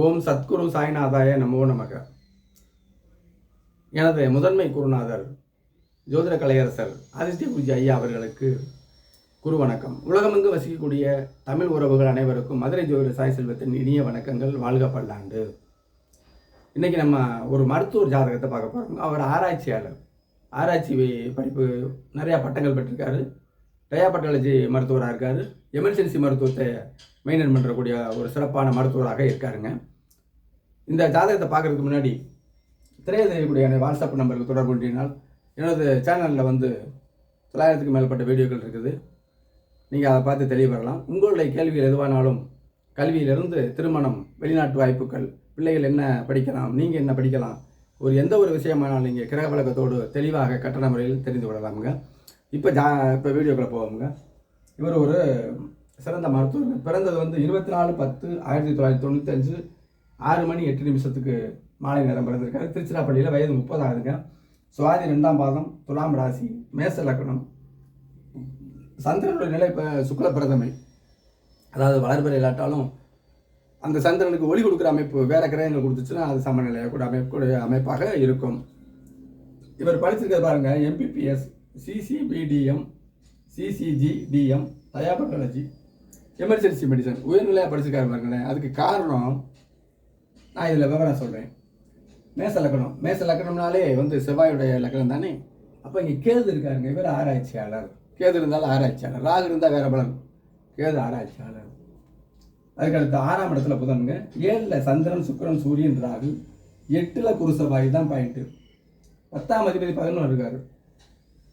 ஓம் சத்குரு சாய்நாதாய நமோ நமக. எனது முதன்மை குருநாதர் ஜோதிட கலையரசர் ஆதித்ய குருஜி ஐயா அவர்களுக்கு குரு வணக்கம். உலகமெங்கு வசிக்கக்கூடிய தமிழ் உறவுகள் அனைவருக்கும் மதுரை ஜோதிட சாய் செல்வத்தின் இனிய வணக்கங்கள். வாழ்க பல்லாண்டு. இன்றைக்கி நம்ம ஒரு மருத்துவர் ஜாதகத்தை பார்க்க போகிறோம் அவர் ஆராய்ச்சியாளர். ஆராய்ச்சி படிப்பு நிறையா பட்டங்கள் பெற்றிருக்காரு. டயாபட்டாலஜி மருத்துவராக இருக்கார். எமர்ஜென்சி மருத்துவத்தை மெயின்டைன் பண்ணுறக்கூடிய ஒரு சிறப்பான மருத்துவராக இருக்காருங்க. இந்த ஜாதகத்தை பார்க்குறதுக்கு முன்னாடி திரையில் தெரியக்கூடிய எனது வாட்ஸ்அப் நம்பருக்கு தொடர்பு பண்ணினால் எனது சேனலில் வந்து தொள்ளாயிரத்துக்கு மேற்பட்ட வீடியோக்கள் இருக்குது. நீங்கள் அதை பார்த்து தெளிவு பெறலாம். உங்களுடைய கேள்விகள் எதுவானாலும் கல்வியிலிருந்து திருமணம் வெளிநாட்டு வாய்ப்புகள் பிள்ளைகள் என்ன படிக்கலாம் நீங்கள் என்ன படிக்கலாம் ஒரு எந்த ஒரு விஷயமானாலும் நீங்கள் கிரக வழக்கத்தோடு தெளிவாக கட்டண முறையில் தெரிந்து கொள்ளலாமுங்க. இப்போ ஜா இப்போ வீடியோக்குள்ளே போவோங்க இவர் ஒரு சிறந்த மருத்துவர் பிறந்தது வந்து இருபத்தி நாலு பத்து ஆயிரத்தி தொள்ளாயிரத்தி தொண்ணூத்தஞ்சு ஆறு மணி எட்டு நிமிஷத்துக்கு மாலை நேரம் பிறந்திருக்காரு. திருச்சிராப்பள்ளியில் வயது முப்பது ஆகுதுங்க. சுவாதி ரெண்டாம் பாதம் துலாம் ராசி மேச லக்னம். சந்திரனுடைய நிலை இப்போ சுக்ல பிரதமை. அதாவது வளர்பிறை இல்லாட்டாலும் அந்த சந்திரனுக்கு ஒளி கொடுக்குற அமைப்பு வேற கிரகங்கள் கொடுத்துச்சுன்னா அது சமநிலையாக கூட அமைப்பு அமைப்பாக இருக்கும். இவர் படிச்சிருக்கிறது பாருங்க MBBS CCPDM CCGDM diabetology emergency medicine உயர்நிலையாக படிச்சிருக்காரு பாருங்களேன். அதுக்கு காரணம் நான் இதில் விவரம் சொல்கிறேன் மேச லக்கணம். மேச லக்கணம்னாலே வந்து செவ்வாயுடைய லக்கணம் தானே? அப்போ இங்கே கேது இருக்காருங்க. இவர் ஆராய்ச்சியாளர். கேது இருந்தாலும் ஆராய்ச்சியாளர். ராகு இருந்தால் வேற பலன். கேது ஆராய்ச்சியாளர். அதுக்கடுத்து ஆறாம் இடத்துல புதனுங்க. ஏழில் சந்திரன் சுக்கரன் சூரியன் ராகு. எட்டில் குரு செவ்வாய் தான் பாயிண்ட்டு பத்தாம் அதிபதி பதினொன்று இருக்காரு.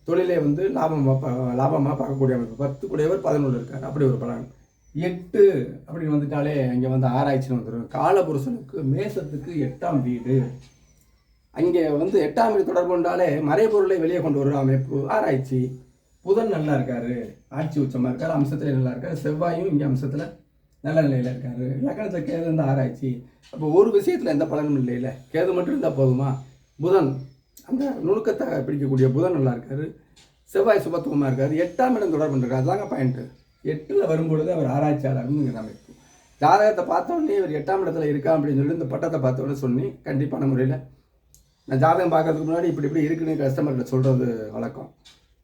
தொழிலே வந்து லாபமாக லாபமாக பார்க்கக்கூடிய அமைப்பு. பத்து கூடியவர் பதினொன்று இருக்கார். அப்படி ஒரு பலன். எட்டு அப்படின்னு வந்துட்டாலே இங்கே வந்து ஆராய்ச்சின்னு வந்துடும் காலபுருஷனுக்கு மேசத்துக்கு எட்டாம் வீடு. அங்கே வந்து எட்டாம் வீடு தொடர்பு கொண்டாலே மறைபொருளை வெளியே கொண்டு வர அமைப்பு ஆராய்ச்சி. புதன் நல்லா இருக்காரு. ஆட்சி உச்சமாக இருக்காரு. அம்சத்தில் நல்லா இருக்காரு. செவ்வாயும் இங்கே அம்சத்தில் நல்ல நிலையில் இருக்காரு. லக்கணத்தில் கேது இருந்தால் ஆராய்ச்சி. அப்போ ஒரு விஷயத்தில் எந்த பலனும் இல்லையில. கேது மட்டும் இருந்தால் போதுமா? புதன். அந்த நுணுக்கத்தை பிடிக்கக்கூடிய புதன் நல்லா இருக்காரு. செவ்வாய் சுபத்துவமாக இருக்காரு. எட்டாம் இடம் தொடர்பு இருக்கார் அதாங்க பாயிண்ட்டு எட்டில் வரும்பொழுது அவர் ஆராய்ச்சியாளர்னு அமைப்பு ஜாதகத்தை பார்த்த உடனே இவர் எட்டாம் இடத்துல இருக்கா அப்படின்னு சொல்லி இந்த பட்டத்தை பார்த்தோன்னே உடனே சொன்னி கண்டிப்பான முறையில் நான் ஜாதகம் பார்க்கறதுக்கு முன்னாடி இப்படி இப்படி இருக்குன்னு கஸ்டமர்கிட்ட சொல்கிறது வழக்கம்.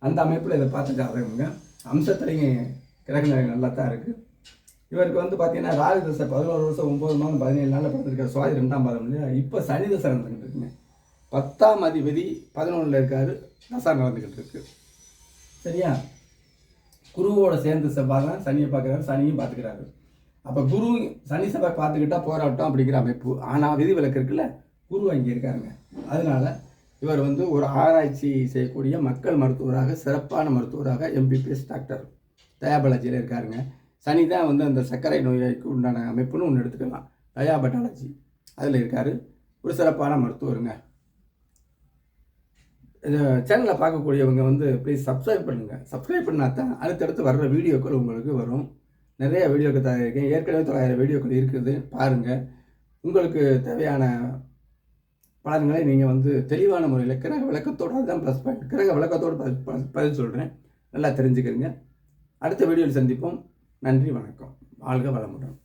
அந்த அமைப்பில் இதை பார்த்த ஜாதகம்ங்க. அம்சத்துலேயும் கிரகங்கள் நல்லா தான் இருக்குது இவருக்கு வந்து பார்த்தீங்கன்னா ராகு தசை பதினோரு வருஷம் ஒம்பது மாதம் பதினேழு நாளில் பிறந்திருக்கார். சுவாதி ரெண்டாம் பாதம் இல்லையா? இப்போ சனி தசை நடந்துக்கிட்டு இருக்குங்க. பத்தாம் அதிபதி பதினொன்றில் இருக்காரு. தசா நடந்துக்கிட்டு இருக்கு. சரியா? குருவோட சேர்ந்து செவ்வாய் தான் சனியை பார்க்குறாரு சனியும் பார்த்துக்கிறாரு. அப்போ குரு சனி செவ்வாய் பார்த்துக்கிட்டா போராட்டம் அப்படிங்கிற அமைப்பு. ஆனால் விதி விலக்கு இருக்குல்ல? குரு அங்கே இருக்காருங்க. அதனால இவர் வந்து ஒரு ஆராய்ச்சி செய்யக்கூடிய மக்கள் மருத்துவராக சிறப்பான மருத்துவராக எம்பிபிஎஸ் டாக்டர் டயாபாலஜியில் இருக்காருங்க. சனி தான் வந்து அந்த சர்க்கரை நோய்க்கு உண்டான அமைப்புன்னு ஒன்று எடுத்துக்கலாம். டயாபட்டாலஜி அதில் இருக்கார். ஒரு சிறப்பான மருத்துவருங்க. சேனலை பார்க்கக்கூடியவங்க வந்து ப்ளீஸ் சப்ஸ்கிரைப் பண்ணுங்கள் சப்ஸ்கிரைப் பண்ணால் தான் அடுத்தடுத்து வர்ற வீடியோக்கள் உங்களுக்கு வரும். நிறைய வீடியோக்கள் தயாரிக்கேன் ஏற்கனவே தொள்ளாயிரம் வீடியோக்கள் இருக்குது. பாருங்கள் உங்களுக்கு தேவையான பலன்களை நீங்கள் வந்து தெளிவான முறையில் கிரக விளக்கத்தோடு அதுதான் ப்ளஸ் பாயிண்ட் கிரக விளக்கத்தோடு பதில் பதில் சொல்கிறேன் நல்லா தெரிஞ்சுக்கிறீங்க. அடுத்த வீடியோவில் சந்திப்போம். நன்றி வணக்கம். வாழ்க வளமுடன்.